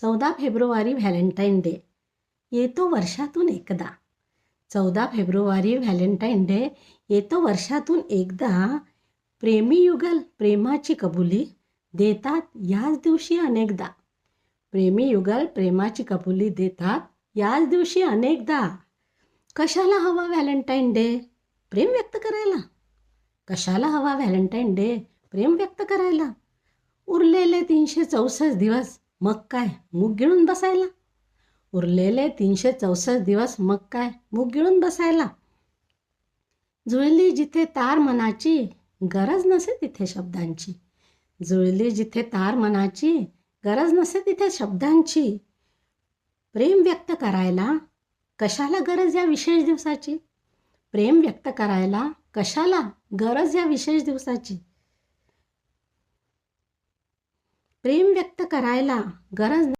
चौदा February Valentine day. येतो वर्षातून एकदा. चौदा फेब्रुवारी व्हॅलेंटाईन डे. येतो वर्षातून एकदा प्रेमी युगल प्रेमाची कबुली देतात याच दिवशी अनेकदा. प्रेमी युगल प्रेमाची कबुली देतात याच दिवशी अनेकदा. कशाला हवा व्हॅलेंटाईन डे? प्रेम व्यक्त करायला. कशाला हवा व्हॅलेंटाईन डे? प्रेम व्यक्त करायला. उरलेले तीनशे चौसष्ट दिवस मग काय? मूग गिळून बसायला? उरलेले तीनशे चौसष्ट दिवस मग काय? मूग गिळून बसायला? जुळली जिथे तार मनाची गरज नसे तिथे शब्दांची. जुळली जिथे तार मनाची गरज नसे तिथे शब्दांची. प्रेम व्यक्त करायला कशाला गरज या विशेष दिवसाची? प्रेम व्यक्त करायला कशाला गरज या विशेष दिवसाची? प्रेम व्यक्त करायला गरज